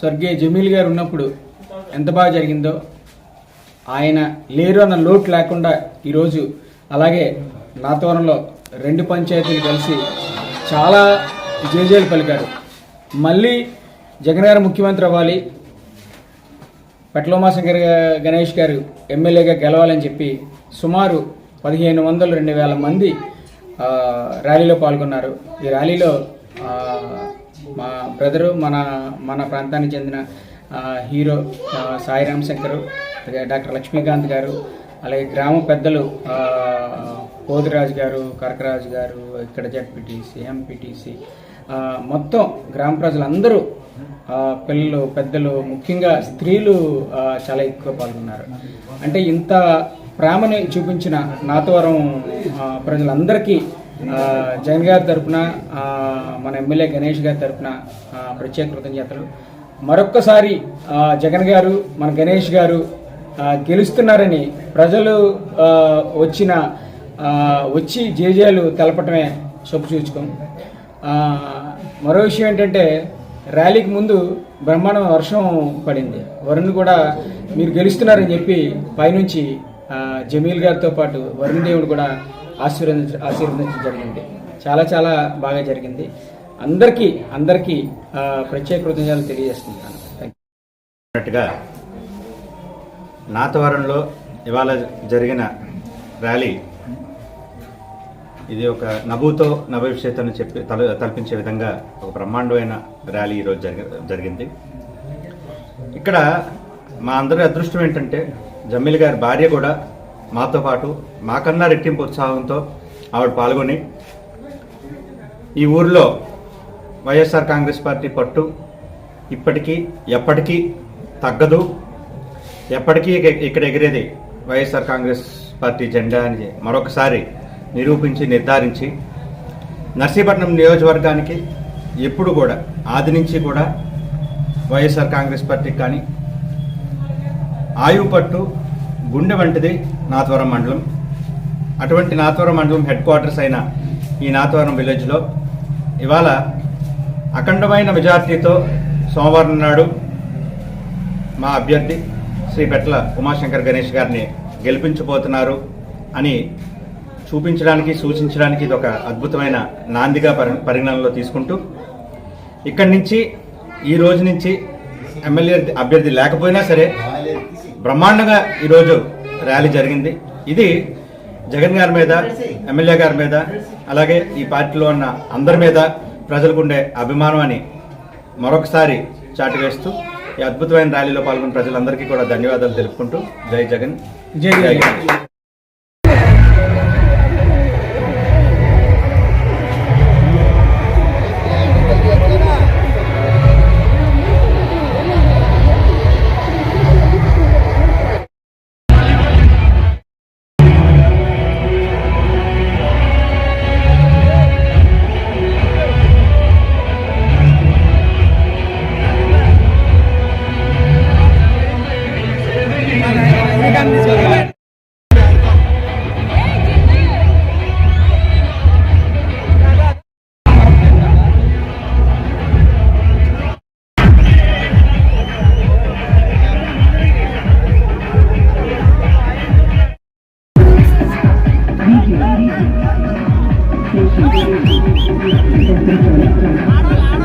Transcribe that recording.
స్వర్గీయ జమీల్ గారు ఉన్నప్పుడు ఎంత బాగా జరిగిందో ఆయన లేరు అన్న లోటు లేకుండా ఈరోజు అలాగే నాతవరంలో రెండు పంచాయతీలు కలిసి చాలా జేజేలు పలికారు. మళ్ళీ జగన్ గారు ముఖ్యమంత్రి అవ్వాలి. పెట్లోమాశంకర్ గణేష్ గారు ఎమ్మెల్యేగా గెలవాలని చెప్పి సుమారు పదిహేను వందలు రెండు వేల మంది ర్యాలీలో పాల్గొన్నారు. ఈ ర్యాలీలో మా బ్రదరు మన మన ప్రాంతానికి చెందిన హీరో సాయి రామ్ డాక్టర్ లక్ష్మీకాంత్ గారు అలాగే గ్రామ పెద్దలు పోతిరాజు పోదిరాజు గారు కరకరాజు గారు ఇక్కడ జడ్పీటీసీ ఎంపీటీసీ మొత్తం గ్రామ ప్రజలందరూ పిల్లలు పెద్దలు ముఖ్యంగా స్త్రీలు చాలా ఎక్కువ పాల్గొన్నారు. అంటే ఇంత ప్రేమని చూపించిన నాతవరం ప్రజలందరికీ జగన్ గారి తరఫున మన ఎమ్మెల్యే గణేష్ గారి తరఫున ప్రత్యేక కృతజ్ఞతలు. మరొక్కసారి జగన్ గారు మన గణేష్ గారు గెలుస్తున్నారని ప్రజలు వచ్చిన వచ్చి జేజేలు తెలపటమే చొప్పు చూచుకోం. మరో విషయం ఏంటంటే ర్యాలీకి ముందు బ్రహ్మాండం వర్షం పడింది. వరుణ్ కూడా మీరు గెలుస్తున్నారని చెప్పి పైనుంచి జమీల్ గారితో పాటు వరుణ్ దేవుడు కూడా ఆశీర్వదించ ఆశీర్వదించడం జరిగింది చాలా చాలా బాగా జరిగింది. అందరికీ అందరికీ ప్రత్యేక కృతజ్ఞతలు తెలియజేస్తున్నాను. అన్నట్టుగా నాతవరంలో ఇవాళ జరిగిన ర్యాలీ ఇది ఒక నభూతో నభవిష్యత్ చెప్పి తల తలపించే విధంగా ఒక బ్రహ్మాండమైన ర్యాలీ ఈరోజు జరిగి జరిగింది. ఇక్కడ మా అందరి అదృష్టం ఏంటంటే జమ్మిల్ గారి భార్య కూడా మాతో పాటు మాకన్నా రెట్టింపు ఉత్సాహంతో ఆవిడ పాల్గొని ఈ ఊరిలో వైఎస్ఆర్ కాంగ్రెస్ పార్టీ పట్టు ఇప్పటికీ ఎప్పటికీ తగ్గదు. ఎప్పటికీ ఇక్కడ ఎగిరేది వైఎస్ఆర్ కాంగ్రెస్ పార్టీ జెండా అని మరొకసారి నిరూపించి నిర్ధారించి నర్సీపట్నం నియోజకవర్గానికి ఎప్పుడు కూడా ఆది నుంచి కూడా వైఎస్ఆర్ కాంగ్రెస్ పార్టీకి కానీ ఆయువు పట్టు గుండె వంటిది నాథవరం మండలం. అటువంటి నాత్వరం మండలం హెడ్ క్వార్టర్స్ అయిన ఈ నాథవరం విలేజ్లో ఇవాళ అఖండమైన మెజార్టీతో సోమవారం నాడు మా అభ్యర్థి శ్రీ పెట్ల ఉమాశంకర్ గణేష్ గారిని గెలిపించబోతున్నారు అని చూపించడానికి సూచించడానికి ఇది ఒక అద్భుతమైన నాందిగా పరి పరిగణనలో తీసుకుంటూ ఇక్కడి నుంచి ఈ రోజు నుంచి ఎమ్మెల్యే అభ్యర్థి లేకపోయినా సరే బ్రహ్మాండంగా ఈరోజు ర్యాలీ జరిగింది. ఇది జగన్ గారి మీద ఎమ్మెల్యే గారి మీద అలాగే ఈ పార్టీలో ఉన్న అందరి మీద ప్రజలకు ఉండే అభిమానం అని మరొకసారి చాటి వేస్తూ ఈ అద్భుతమైన ర్యాలీలో పాల్గొన్న ప్రజలందరికీ కూడా ధన్యవాదాలు తెలుపుకుంటూ జై జగన్. జై జగన్. ¡Vamos, vamos!